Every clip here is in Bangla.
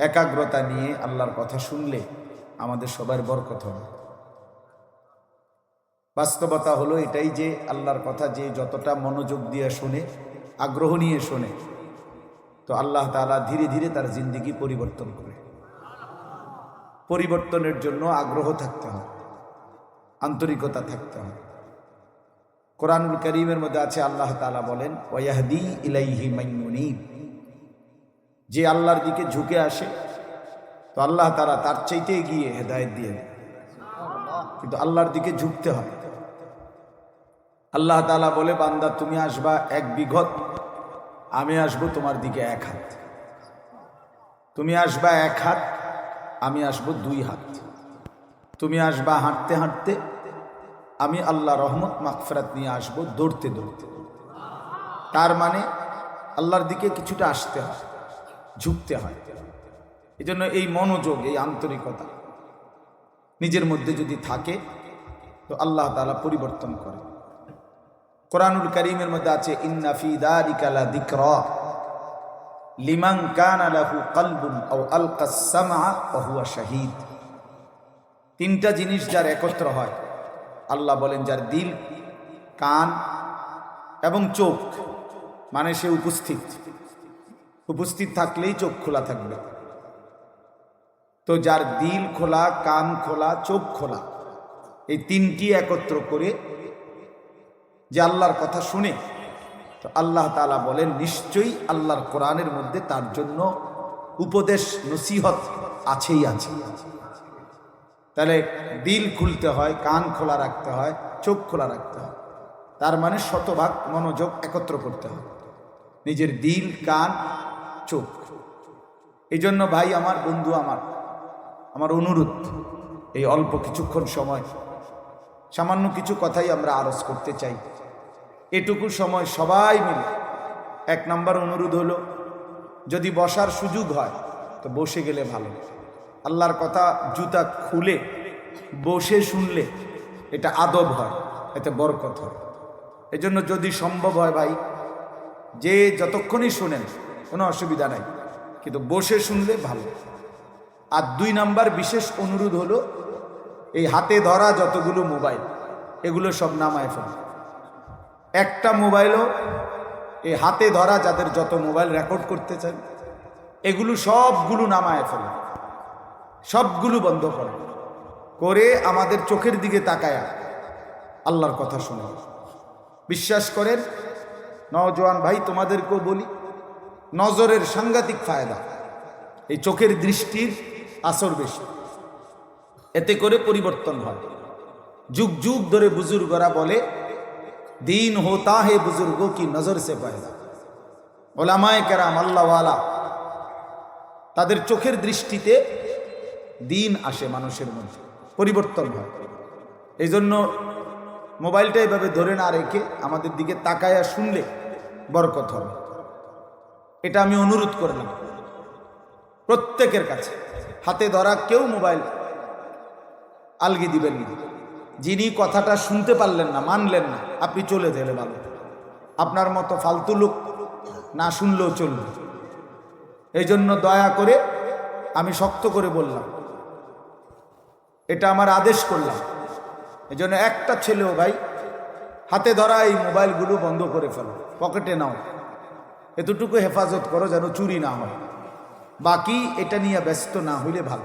একাগ্রতা নিয়ে আল্লাহর কথা শুনলে আমাদের সবার বরকত হবে। বাস্তবতা হলো এটাই যে আল্লাহর কথা যে যতটা মনোযোগ দিয়ে শোনে, আগ্রহ নিয়ে শোনে, তো আল্লাহ তাআলা ধীরে ধীরে তার জিন্দিগি পরিবর্তন করে। পরিবর্তনের জন্য আগ্রহ থাকতে হয় আন্তরিকতা থাকতে হয় কোরআনুল করিমের মধ্যে আছে, আল্লাহ তাআলা বলেন, ওয়াহদি ইলাইহি মাইনুনীব যে আল্লাহর দিকে ঝুঁকে আসে, তো আল্লাহ তারা তার চাইতে গিয়ে হেদায়ত দিয়ে দেয়। কিন্তু আল্লাহর দিকে ঝুঁকতে হবে। আল্লাহ তালা বলে, বান্দা, তুমি আসবা এক বিঘত, আমি আসব তোমার দিকে এক হাত। তুমি আসবা এক হাত, আমি আসব দুই হাত। তুমি আসবা হাঁটতে হাঁটতে, আমি আল্লাহ রহমত মাকফরাত নিয়ে আসব দৌড়তে দৌড়তে। তার মানে আল্লাহর দিকে কিছুটা আসতে হয় ঝুঁকতে হয়। এই জন্য এই মনোযোগ, এই আন্তরিকতা নিজের মধ্যে যদি থাকে, তো আল্লাহ তাআলা পরিবর্তন করে। কোরআনুল করিমের মধ্যে আছে দিকরা লিমান কানা লাহু কলবুন আও আলকাস সামআ ওয়া তিনটা জিনিস যার একত্র হয়। আল্লাহ বলেন, যার দিল, কান এবং চোখ মানে সে উপস্থিত। উপস্থিত থাকলেই চোখ খোলা থাকবে। তো যার দিল খোলা, কান খোলা, চোখ খোলা, এই তিনটি একত্র করে যে আল্লাহর কথা শুনে, তো আল্লাহ তাআলা বলেন, নিশ্চয়ই আল্লাহর কোরআনের মধ্যে তার জন্য উপদেশ, নসিহত আছেই আছে। তাহলে দিল খুলতে হয়, কান খোলা রাখতে হয়, চোখ খোলা রাখতে হয়। তার মানে শতভাগ মনোযোগ একত্র করতে হয়। নিজের দিল, কান চোখ। এই জন্য ভাই, আমার বন্ধু, আমার আমার অনুরোধ, এই অল্প কিছুক্ষণ সময়, সামান্য কিছু কথাই আমরা আরজ করতে চাই। এটুকু সময় সবাই মিলে। এক নম্বর অনুরোধ হলো, যদি বসার সুযোগ হয়, তো বসে গেলে ভালো। আল্লাহর কথা জুতা খুলে, বসে শুনলে এটা আদব হয়, এতে বরকত হয়। এজন্য যদি সম্ভব হয় ভাই, যে যতক্ষণই শোনেন কোনো অসুবিধা নাই। কিন্তু বসে শুনলে ভালো। আর দুই নাম্বার বিশেষ অনুরোধ হলো, এই হাতে ধরা যতগুলো মোবাইল, এগুলো সব নামায় ফেলে। একটা মোবাইলও এই হাতে ধরা যাদের যত মোবাইল রেকর্ড করতে চান এগুলো সবগুলো নামায় ফেলে। সবগুলো বন্ধ করে। করে আমাদের চোখের দিকে তাকায়া। আল্লাহর কথা শোনে। বিশ্বাস করেন, নওজোয়ান ভাই তোমাদেরকেও বলি নজরের সাংঘাতিক ফায়দা। এই চোখের দৃষ্টির আসর বেশি। এতে করে পরিবর্তন হয়। যুগ যুগ ধরে বুজুর্গরা বলে, দিন হোতা হে বুজুর্গো কি নজর সে পয়দা ওলামায় কেরাম, আল্লাহওয়ালা, তাদের চোখের দৃষ্টিতে দিন আসে মানুষের মধ্যে। পরিবর্তন হয়। এই জন্য মোবাইলটা এভাবে ধরে না রেখে আমাদের দিকে তাকায়া শুনলে বরকত হবে। এটা আমি অনুরোধ করলাম প্রত্যেকের কাছে। হাতে ধরা কেউ মোবাইল আলগি দিবেন না। যিনি কথাটা শুনতে পারলেন না, মানলেন না, আপনি চলে গেলে ভালো আপনার মতো ফালতু লোক না শুনলেও চলবে। এই জন্য দয়া করে আমি শক্ত করে বললাম, এটা আমার আদেশ করলাম। এই জন্য একটা ছেলেও ভাই, হাতে ধরা এই মোবাইলগুলো বন্ধ করে ফেলো, পকেটে নাও। এতটুকু হেফাজত করো যেন চুরি না হয়। বাকি এটা নিয়ে ব্যস্ত না হইলে ভালো।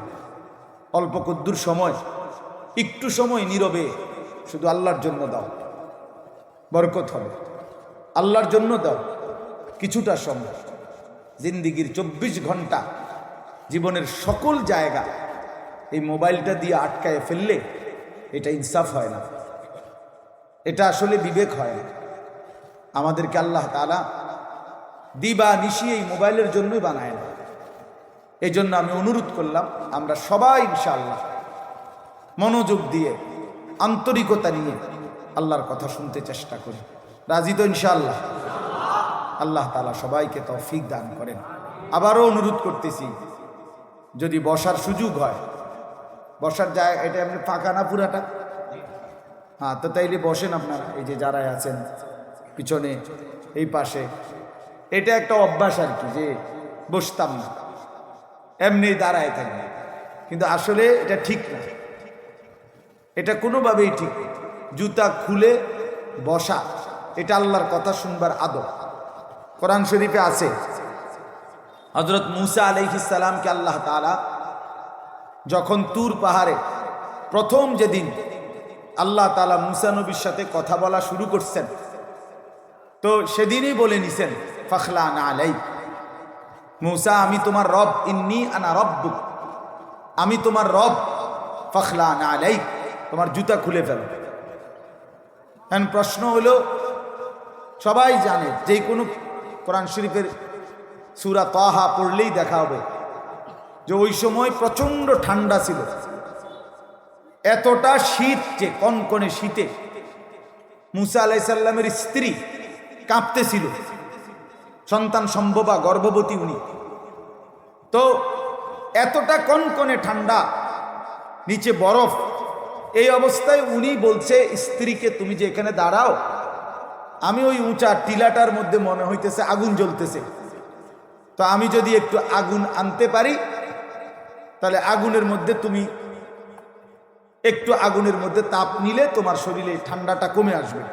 অল্প কদ্দুর সময়, একটু সময় নীরবে শুধু আল্লাহর জন্য দাও। বরকত হবে। আল্লাহর জন্য দাও। কিছুটা সময়। জিন্দিগির চব্বিশ ঘণ্টা জীবনের সকল জায়গা এই মোবাইলটা দিয়ে আটকায় ফেললে এটা ইনসাফ হয় না। এটা আসলে বিবেক হয় আমাদেরকে আল্লাহ তালা দিবা নিশি এই মোবাইলের জন্যই বানায় না। এই জন্য আমি অনুরোধ করলাম, আমরা সবাই ইনশাআল্লাহ মনোযোগ দিয়ে, আন্তরিকতা নিয়ে আল্লাহর কথা শুনতে চেষ্টা করি। রাজি তো ইনশাআল্লাহ? আল্লাহ তালা সবাইকে তৌফিক দান করেন। আবারও অনুরোধ করতেছি, যদি বসার সুযোগ হয়, বসার জায়গা, এটা এমনি ফাঁকা না পুরাটা? হ্যাঁ তো তাইলে বসেন আপনারা, এই যে যারাই আছেন, পিছনে, এই পাশে। এটা একটা অভ্যাস আর কি, যে বসতাম না। এমনি দাঁড়ায় থাকবে কিন্তু আসলে এটা ঠিক না। এটা কোনোভাবেই ঠিক জুতা খুলে বসা, এটা আল্লাহর কথা শুনবার আদব। কোরআন শরীফে আছে হজরত মুসা আলাইহিসালামকে আল্লাহ তাআলা যখন তুর পাহাড়ে প্রথম যেদিন আল্লাহ তালা মুসা নবীর সাথে কথা বলা শুরু করছেন, তো সেদিনই বলে নিছেন ফখলা না মুসা, আমি তোমার রব, ইন্নি আনা রব্বুক। আমি তোমার রব ফখলা না আলাই তোমার জুতা খুলে ফেলো। এখন প্রশ্ন হলো, সবাই জানে, যে কোনো কোরআন শরীফের সুরা তাহা পড়লেই দেখা হবে যে ওই সময় প্রচণ্ড ঠান্ডা ছিল। এতটা শীত যে কনকনে শীতে মুসা আলাইসাল্লামের স্ত্রী কাঁপতেছিল। সন্তান সম্ভবা গর্ভবতী উনি। তো এতটা কনকনে ঠান্ডা, নিচে বরফ, এই অবস্থায় উনি বলছে, স্ত্রীকে তুমি যে এখানে দাঁড়াও, আমি ওই উঁচা টিলাটার মধ্যে মনে হইতেছে আগুন জ্বলতেছে। তো আমি যদি একটু আগুন আনতে পারি, তাহলে আগুনের মধ্যে তুমি একটু আগুনের মধ্যে তাপ নিলে তোমার শরীরে ঠান্ডাটা কমে আসবে।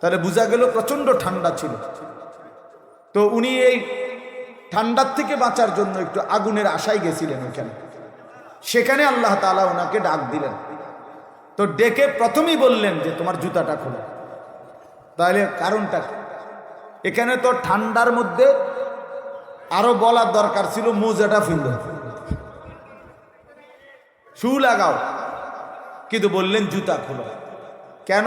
তাহলে বোঝা গেল প্রচণ্ড ঠান্ডা ছিল। তো উনি এই ঠান্ডার থেকে বাঁচার জন্য একটু আগুনের আশায় গেছিলেন ওখানে সেখানে আল্লাহ তালা ওনাকে ডাক দিলেন। তো ডেকে প্রথমেই বললেন যে, তোমার জুতাটা খোলো। তাহলে কারণটা এখানে তো ঠান্ডার মধ্যে আরও বলার দরকার ছিল, মোজাটা ফিরল শু লাগাও। কিন্তু বললেন, জুতা খোলো। কেন?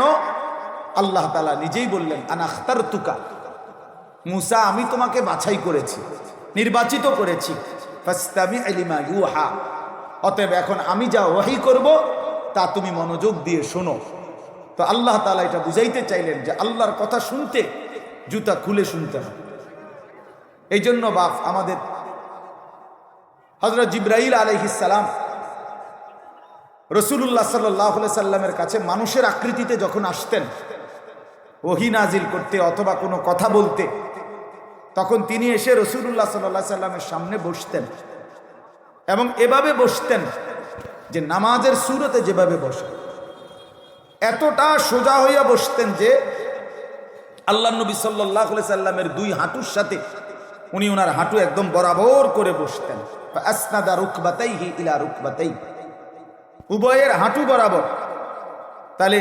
আল্লাহ তালা নিজেই বললেন আনাখতার তুকা মুসা, আমি তোমাকে বাছাই করেছি, নির্বাচিত করেছি। অতএব এখন আমি যা ওয়াহি করব, তা তুমি মনোযোগ দিয়ে শোনো। তো আল্লাহ তালা এটা বুঝাইতে চাইলেন যে আল্লাহর কথা শুনতে জুতা খুলে শুনতে হবে। এই জন্য বাপ, আমাদের হজরত জিব্রাহিল আলহিসাল্লাম রসুল্লাহ সাল্লাহ সাল্লামের কাছে মানুষের আকৃতিতে যখন আসতেন, ওহি নাজিল করতে অথবা কোনো কথা বলতে তখন তিনি এসে রসুল্লাহ সাল্লাহ সাল্লামের সামনে বসতেন এবং এভাবে বসতেন যে নামাজের সুরতে যেভাবে বসে এতটা সোজা হইয়া বসতেন যে আল্লাহ নবী সাল্লাহ সাল্লামের দুই হাঁটুর সাথে উনি ওনার হাঁটু একদম বরাবর করে বসতেন। আসনাদা রুকবাতাই হি ইলা রুকবাতাই উভয়ের হাঁটু বরাবর। তাহলে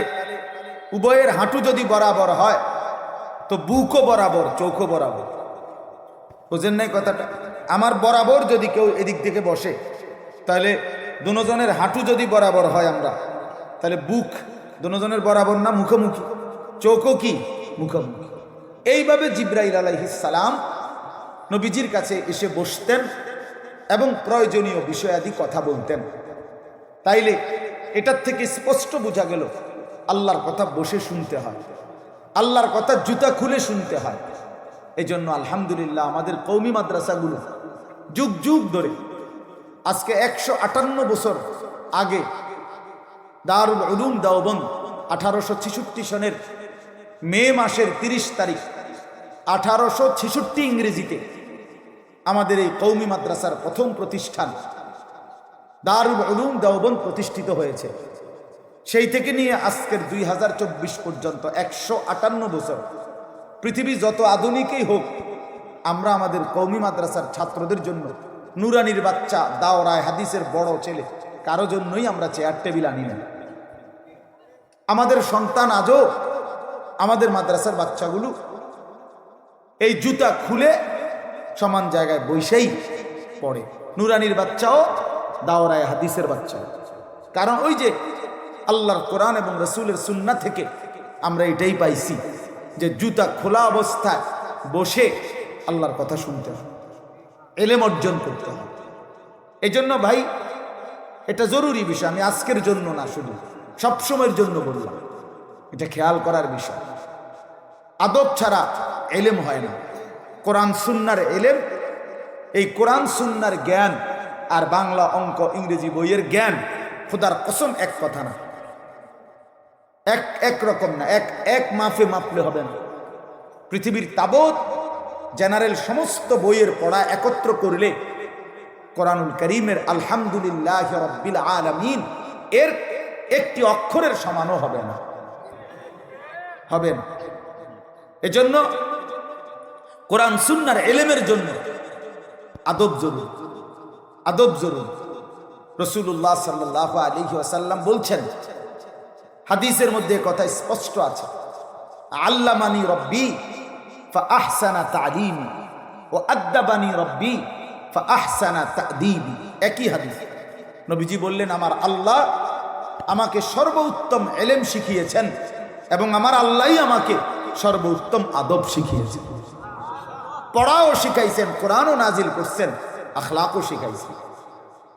উভয়ের হাঁটু যদি বরাবর হয়, তো বুকও বরাবর চৌকো বরাবর। বুঝেন নাই কথাটা? আমার বরাবর যদি কেউ এদিক থেকে বসে, তাহলে দুজনের হাঁটু যদি বরাবর হয় আমরা, তাহলে বুক দুজনের বরাবর না মুখোমুখি? চৌকো কি মুখোমুখি? এইভাবে জিব্রাইল সালাম নবীজির কাছে এসে বসতেন এবং প্রয়োজনীয় বিষয়াদি কথা বলতেন। তাইলে এটার থেকে স্পষ্ট বোঝা গেল, আল্লাহর কথা বসে শুনতে হয়। আল্লাহর কথা জুতা খুলে শুনতে হয়। এই জন্য আলহামদুলিল্লাহ আমাদের কৌমি মাদ্রাসাগুলো যুগ যুগ ধরে আজকে একশো আটান্ন বছর আগে দারুল উলুম দাওবন আঠারোশো ছেষট্টি সনের মে মাসের তিরিশ তারিখ আঠারোশো ছেষট্টি ইংরেজিতে আমাদের এই কৌমি মাদ্রাসার প্রথম প্রতিষ্ঠান দারুল উলুম দেওবন প্রতিষ্ঠিত হয়েছে। সেই থেকে নিয়ে আজকের দুই হাজার চব্বিশ পর্যন্ত একশো আটান্ন বছর পৃথিবী যত আধুনিকই হোক, আমরা আমাদের কৌমি মাদ্রাসার ছাত্রদের জন্য নুরানির বাচ্চা, দাওরায় হাদিসের বড় ছেলে, কারও জন্যই আমরা চেয়ার টেবিল আনি না আমাদের সন্তান আজও আমাদের মাদ্রাসার বাচ্চাগুলো এই জুতা খুলে সমান জায়গায় বৈশেই পড়ে। নুরানির বাচ্চাও দাওরায় হাদিসের বাচ্চা। কারণ ওই যে আল্লাহর কোরআন এবং রসুলের সুন্না থেকে আমরা এটাই পাইছি। যে জুতা খোলা অবস্থায় বসে আল্লাহর কথা শুনতে হবে। এলেম অর্জন করতে হবে। এই জন্য ভাই, এটা জরুরি বিষয়, আমি আজকের জন্য না, শুধু সবসময়ের জন্য বললাম। এটা খেয়াল করার বিষয়। আদব ছাড়া এলেম হয় না। কোরআন সুন্নার এলেম, এই কোরআন সুন্নার জ্ঞান আর বাংলা অঙ্ক ইংরেজি বইয়ের জ্ঞান, খোদার কসম এক কথা না। এক এক রকম না, এক এক মাফে মাপলে হবে না। পৃথিবীর তাবৎ জেনারেল সমস্ত বইয়ের পড়া একত্র করলে কোরআনুল করিমের আলহামদুলিল্লাহ রব্বিল আলমিন এর একটি অক্ষরের সমানও হবে না। হবে না। এজন্য কোরআন সুন্নার এলেমের জন্য আদব জরুর আদব জরুর। রসুল্লাহ সাল্লাহ আলী বলছেন হাদিসের মধ্যে কথা স্পষ্ট আছে। আল্লামানি রব্বি আহসানা তালিমি, ও আদাবানি রব্বি আহসানা তাদিবি। একই হাদিস। নবীজি বললেন, আমার আল্লাহ আমাকে সর্বোত্তম এলেম শিখিয়েছেন এবং আমার আল্লাহই আমাকে সর্বোত্তম আদব শিখিয়েছেন পড়াও শিখাইছেন, কোরআনও নাজিল করছেন, আখলাকও শিখাইছেন।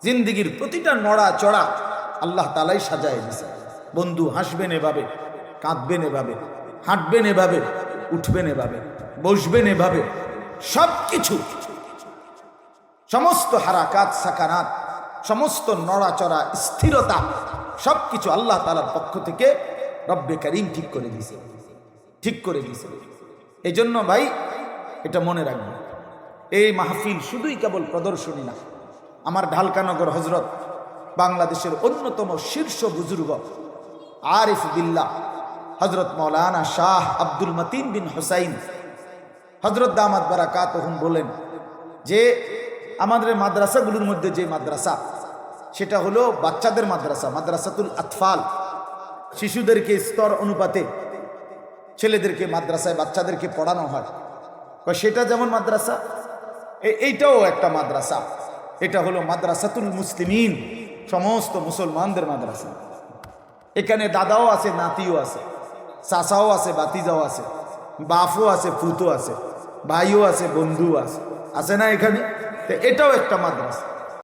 জিন্দিগির প্রতিটা নড়া চড়া আল্লাহ তালাই সাজায় দিছে বন্ধু হাসবেন এভাবে, কাঁদবেন এভাবে, হাঁটবেন এভাবে, উঠবেন এভাবে, বসবেন এভাবে সব কিছু সমস্ত হারাকাত, সাকারাত, সমস্ত নড়াচড়া, স্থিরতা সব কিছু আল্লাহ তালার পক্ষ থেকে রব্বে করিম ঠিক করে দিছে ঠিক করে দিছে এই জন্য ভাই, এটা মনে রাখবে এই মাহফিল শুধুই কেবল প্রদর্শনী না, আমার ঢালকানগর হজরত বাংলাদেশের অন্যতম শীর্ষ বুজুর্গ আরিফ বিল্লাহ হজরত মৌলানা শাহ আব্দুল মতিন বিন হোসাইন। হজরত দামাদ বারাকাত বলেন যে, আমাদের মাদ্রাসাগুলোর মধ্যে যে মাদ্রাসা, সেটা হলো বাচ্চাদের মাদ্রাসা, মাদ্রাসাতুল আতফাল। শিশুদেরকে স্তর অনুপাতে ছেলেদেরকে মাদ্রাসায় বাচ্চাদেরকে পড়ানো হয়। সেটা যেমন মাদ্রাসা এইটাও একটা মাদ্রাসা। এটা হলো মাদ্রাসাতুল মুসলিমিন, সমস্ত মুসলমানদের মাদ্রাসা। এখানে দাদাও আছে, নাতিও আছে, চাচাও আছে বাতিজাও আছে বাফও আছে ফুতো আছে, ভাইও আছে বন্ধু আছে। আছে না এখানে? তো এটাও একটা মাদ্রাসা।